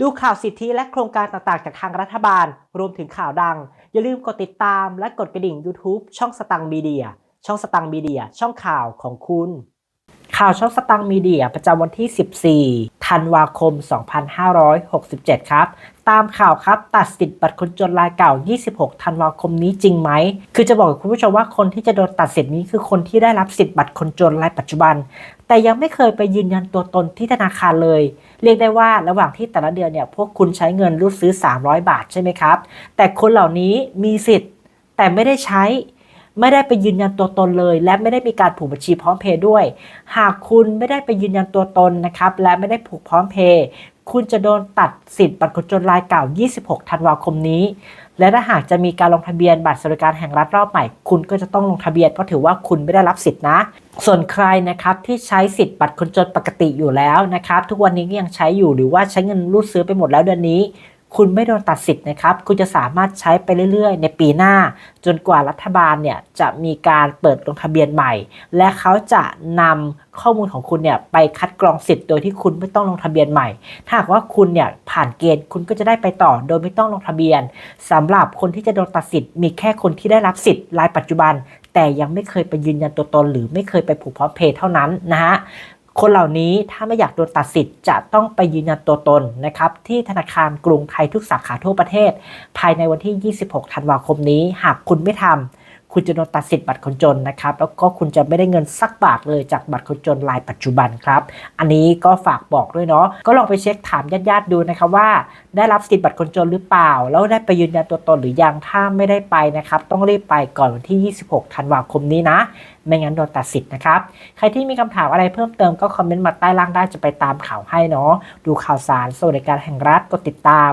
ดูข่าวสิทธิและโครงการต่างๆ จากทางรัฐบาล รวมถึงข่าวดัง อย่าลืมกดติดตามและกดกระดิ่ง YouTube ช่องสตังมีเดีย ช่องสตังมีเดีย ช่องข่าวของคุณ ข่าวช่องสตังมีเดียประจำวันที่ 14 ธันวาคม 2567 ครับ ตามข่าวครับตัดสิทธิ์บัตรคนจนรายเก่า 26 ธันวาคมนี้จริงไหม คือจะบอกกับคุณผู้ชมว่าคนที่จะโดนตัดสิทธิ์นี้คือคนที่ได้รับสิทธิ์บัตรคนจนรายปัจจุบัน แต่ยังไม่เคยไปยืนยันตัวตนที่ธนาคารเลย เรียกได้ว่าระหว่างที่แต่ละเดือนเนี่ยพวกคุณใช้เงินรูดซื้อ 300 บาทใช่ไหมครับ แต่คนเหล่านี้มีสิทธิ์แต่ไม่ได้ใช้ ไม่ได้ไปยืนยันตัวตนเลย และไม่ได้มีการผูกบัญชีพร้อมเพย์ด้วย หากคุณไม่ได้ไปยืนยันตัวตนนะครับและไม่ได้ผูกพร้อมเพย์ คุณจะโดนตัดสิทธิ์บัตรคนจนรายเก่า 26 ธันวาคมนี้ และถ้าหากจะมีการลงทะเบียนบัตรสวัสดิการแห่งรัฐรอบใหม่ คุณก็จะต้องลงทะเบียนเพราะถือว่าคุณไม่ได้รับสิทธินะ ส่วนใครนะครับที่ใช้สิทธิ์บัตรคนจนปกติอยู่แล้วนะครับ ทุกวันนี้ยังใช้อยู่หรือว่าใช้เงินรูดซื้อไปหมดแล้วเดือนนี้ คุณไม่โดนตัดสิทธิ์นะครับ คุณจะสามารถใช้ไปเรื่อยๆ ในปีหน้า จนกว่ารัฐบาลเนี่ยจะมีการเปิดลงทะเบียนใหม่ และเขาจะนำข้อมูลของคุณเนี่ยไปคัดกรองสิทธิ์โดยที่คุณไม่ต้องลงทะเบียนใหม่ ถ้าหากว่าคุณเนี่ยผ่านเกณฑ์คุณก็จะได้ไปต่อโดยไม่ต้องลงทะเบียนสำหรับคนที่จะโดนตัดสิทธิ์มีแค่คนที่ได้รับสิทธิ์รายปัจจุบัน แต่ยังไม่เคยไปยืนยันตัวตน หรือไม่เคยไปผูกพร้อมเพย์เท่านั้นนะฮะ คนเหล่านี้ถ้าไม่อยากโดนตัดสิทธิ์จะต้องไปยืนยันตัวตนนะครับที่ธนาคารกรุงไทยทุกสาขาทั่วประเทศ ภายในวันที่ 26 ธันวาคมนี้ หากคุณไม่ทำ คุณจะโดนตัดสิทธิ์บัตรคนจนนะครับ แล้วก็คุณจะไม่ได้เงินสักบาทเลยจากบัตรคนจนรายปัจจุบันครับ อันนี้ก็ฝากบอกด้วยเนาะ ก็ลองไปเช็คถามญาติๆดูนะครับว่า ได้รับสิทธิ์บัตรคนจนหรือเปล่า แล้วได้ไปยืนยันตัวตนหรือยัง ถ้าไม่ได้ไปนะครับ ต้องรีบไปก่อนวันที่ 26 ธันวาคมนี้นะ ไม่งั้นโดนตัดสิทธิ์นะครับ ใครที่มีคำถามอะไรเพิ่มเติมก็คอมเมนต์มาใต้ล่างได้ จะไปตามข่าวให้เนาะ ดูข่าวสารสวัสดิการแห่งรัฐ กดติดตาม